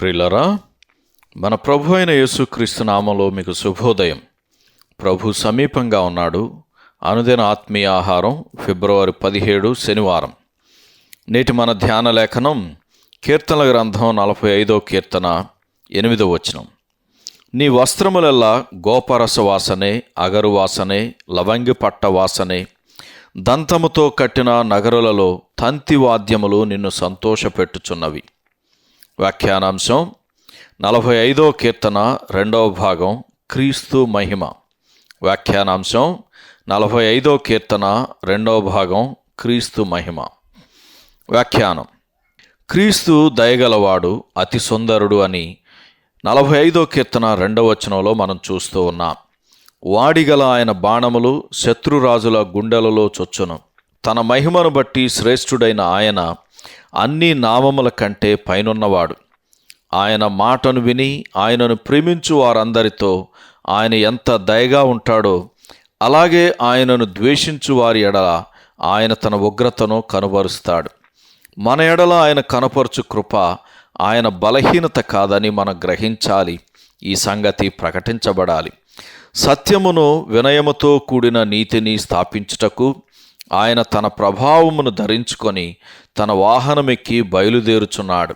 ప్రిలరా మన ప్రభు అయిన యేసుక్రీస్తు నామంలో మీకు శుభోదయం. ప్రభు సమీపంగా ఉన్నాడు. అనుదిన ఆత్మీయ ఆహారం ఫిబ్రవరి పదిహేడు శనివారం. నేటి మన ధ్యాన లేఖనం కీర్తనల గ్రంథం నలభై ఐదో కీర్తన ఎనిమిదో వచనం. నీ వస్త్రములెల్లా గోపరస వాసనే అగరు వాసనే లవంగి పట్ట వాసనే దంతముతో కట్టిన నగరులలో తంతి వాద్యములు నిన్ను సంతోషపెట్టుచున్నవి. వ్యాఖ్యానాంశం నలభై ఐదో కీర్తన రెండవ భాగం క్రీస్తు మహిమ. వ్యాఖ్యానాంశం నలభై ఐదో కీర్తన రెండవ భాగం క్రీస్తు మహిమ. వ్యాఖ్యానం. క్రీస్తు దయగలవాడు అతి సుందరుడు అని నలభై ఐదో కీర్తన రెండవ వచనంలో మనం చూస్తూ ఉన్నాం. వాడిగల ఆయన బాణములు శత్రురాజుల గుండెలలో చొచ్చును. తన మహిమను బట్టి శ్రేష్ఠుడైన ఆయన అన్ని నామముల కంటే పైనున్నవాడు. ఆయన మాటను విని ఆయనను ప్రేమించు వారందరితో ఆయన ఎంత దయగా ఉంటాడో అలాగే ఆయనను ద్వేషించు వారి ఎడల ఆయన తన ఉగ్రతను కనుబరుస్తాడు. మన ఎడల ఆయన కనపరుచు కృప ఆయన బలహీనత కాదని మనం గ్రహించాలి. ఈ సంగతి ప్రకటించబడాలి. సత్యమును వినయముతో కూడిన నీతిని స్థాపించుటకు ఆయన తన ప్రభావమును ధరించుకొని తన వాహనమెక్కి బయలుదేరుచున్నాడు.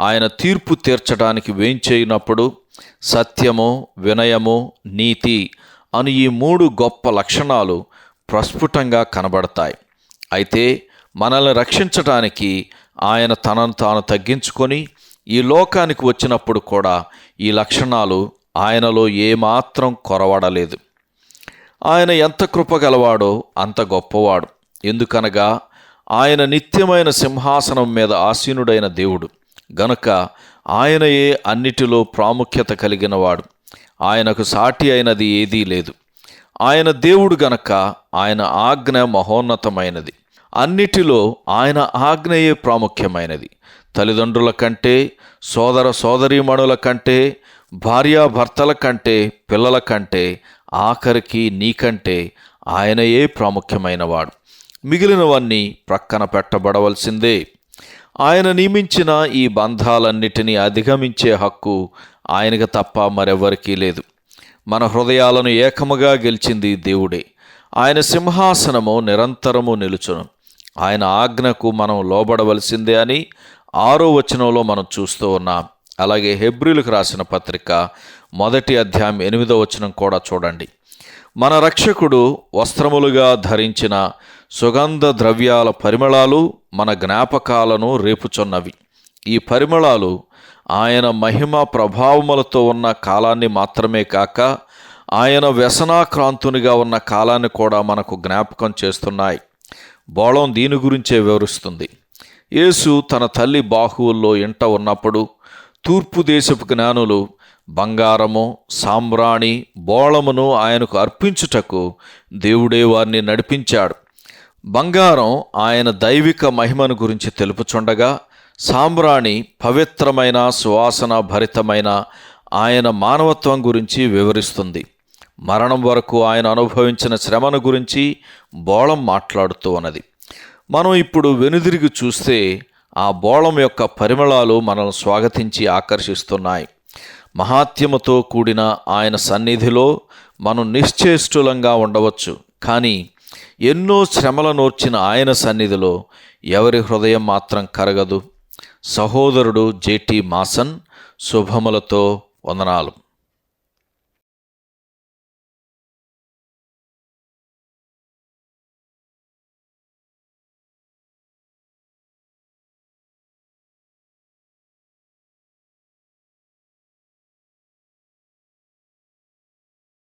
ఆయన తీర్పు తీర్చడానికి వేంచేయినప్పుడు సత్యము వినయము నీతి అని ఈ మూడు గొప్ప లక్షణాలు ప్రస్ఫుటంగా కనబడతాయి. అయితే మనల్ని రక్షించటానికి ఆయన తనను తాను తగ్గించుకొని ఈ లోకానికి వచ్చినప్పుడు కూడా ఈ లక్షణాలు ఆయనలో ఏమాత్రం కొరవడలేదు. ఆయన ఎంత కృపగలవాడో అంత గొప్పవాడు. ఎందుకనగా ఆయన నిత్యమైన సింహాసనం మీద ఆసీనుడైన దేవుడు. గనుక ఆయనయే అన్నిటిలో ప్రాముఖ్యత కలిగినవాడు. ఆయనకు సాటి అయినది ఏదీ లేదు. ఆయన దేవుడు గనక ఆయన ఆజ్ఞ మహోన్నతమైనది. అన్నిటిలో ఆయన ఆజ్ఞయే ప్రాముఖ్యమైనది. తల్లిదండ్రుల కంటే సోదర సోదరీమణుల కంటే భార్యాభర్తల కంటే పిల్లల కంటే ఆఖరికి నీకంటే ఆయనయే ప్రాముఖ్యమైనవాడు. మిగిలినవన్నీ ప్రక్కన పెట్టబడవలసిందే. ఆయన నియమించిన ఈ బంధాలన్నిటినీ అధిగమించే హక్కు ఆయనకు తప్ప మరెవ్వరికీ లేదు. మన హృదయాలను ఏకముగా గెలిచింది దేవుడే. ఆయన సింహాసనము నిరంతరము నిలుచును. ఆయన ఆజ్ఞకు మనం లోబడవలసిందే అని ఆరో వచనంలో మనం చూస్తూ ఉన్నాం. అలాగే హెబ్రిలకు రాసిన పత్రిక మొదటి అధ్యాయం ఎనిమిదో వచనం కూడా చూడండి. మన రక్షకుడు వస్త్రములుగా ధరించిన సుగంధ ద్రవ్యాల పరిమళాలు మన జ్ఞాపకాలను రేపుచున్నవి. ఈ పరిమళాలు ఆయన మహిమ ప్రభావములతో ఉన్న కాలాన్ని మాత్రమే కాక ఆయన వ్యసనాక్రాంతునిగా ఉన్న కాలాన్ని కూడా మనకు జ్ఞాపకం చేస్తున్నాయి. బోళం దీని గురించే వివరిస్తుంది. యేసు తన తల్లి బాహువుల్లో ఇంట ఉన్నప్పుడు తూర్పు దేశపు జ్ఞానులు బంగారము సాంబ్రాణి బోళమును ఆయనకు అర్పించుటకు దేవుడే వారిని నడిపించాడు. బంగారం ఆయన దైవిక మహిమను గురించి తెలుపుచుండగా సాంబ్రాణి పవిత్రమైన సువాసన భరితమైన ఆయన మానవత్వం గురించి వివరిస్తుంది. మరణం వరకు ఆయన అనుభవించిన శ్రమను గురించి బోళం మాట్లాడుతూ ఉన్నది. మనం ఇప్పుడు వెనుదిరిగి చూస్తే ఆ బోళం యొక్క పరిమళాలు మనల్ని స్వాగతించి ఆకర్షిస్తున్నాయి. మహాత్యముతో కూడిన ఆయన సన్నిధిలో మనం నిశ్చేష్టులంగా ఉండవచ్చు. కానీ ఎన్నో శ్రమల నోర్చిన ఆయన సన్నిధిలో ఎవరి హృదయం మాత్రం కరగదు. సహోదరుడు జేటి మాసన్ శుభములతో వందనాలు.